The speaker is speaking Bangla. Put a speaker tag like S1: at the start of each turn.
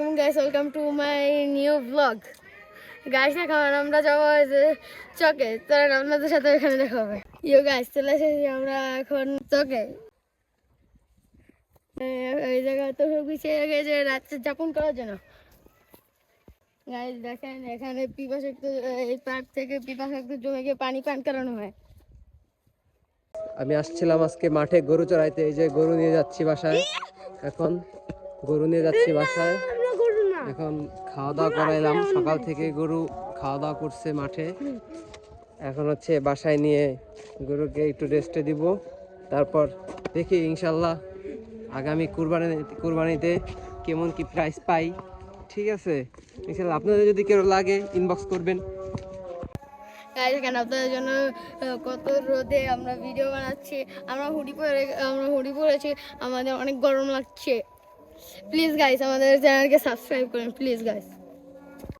S1: আলাইকুম guys welcome to my new vlog guys এখন আমরা যাব চকে। তো আপনাদের সাথে এখানে দেখা হবে। ইউ গাইস চলে এসেছি আমরা এখন চকে। এই জায়গা তো পিছিয়ে গেছে রাত্রে যাপন করার জন্য। গাইস দেখেন, এখানে পিপাসাক্ত এই পার্ক থেকে পিপাসাক্ত জমে গিয়ে পানি পান করানো হয়।
S2: আমি আসছিলাম আজকে মাঠে গরু চড়াইতে, এই যে গরু নিয়ে যাচ্ছি বাসায়। এখন গরু নিয়ে যাচ্ছি বাসায়। এখন খাওয়া দাওয়া করাইলাম। সকাল থেকে গরু খাওয়া দাওয়া করছে মাঠে। এখন হচ্ছে বাসায় নিয়ে গরুকে একটু রেস্টে দিব। তারপর দেখি ইনশাল্লাহ আগামী কুরবানি কুরবানিতে কেমন কি প্রাইস পাই। ঠিক আছে? ইনশাল্লাহ আপনাদের যদি কেউ লাগে ইনবক্স করবেন।
S1: এখানে আপনাদের জন্য কত রোদে আমরা ভিডিও বানাচ্ছি। আমরা হুডি পরে আমরা হুডি পরেছি। আমাদের অনেক গরম লাগছে। প্লিজ গাইস আমাদের চ্যানেলকে সাবস্ক্রাইব করুন প্লিজ গাইস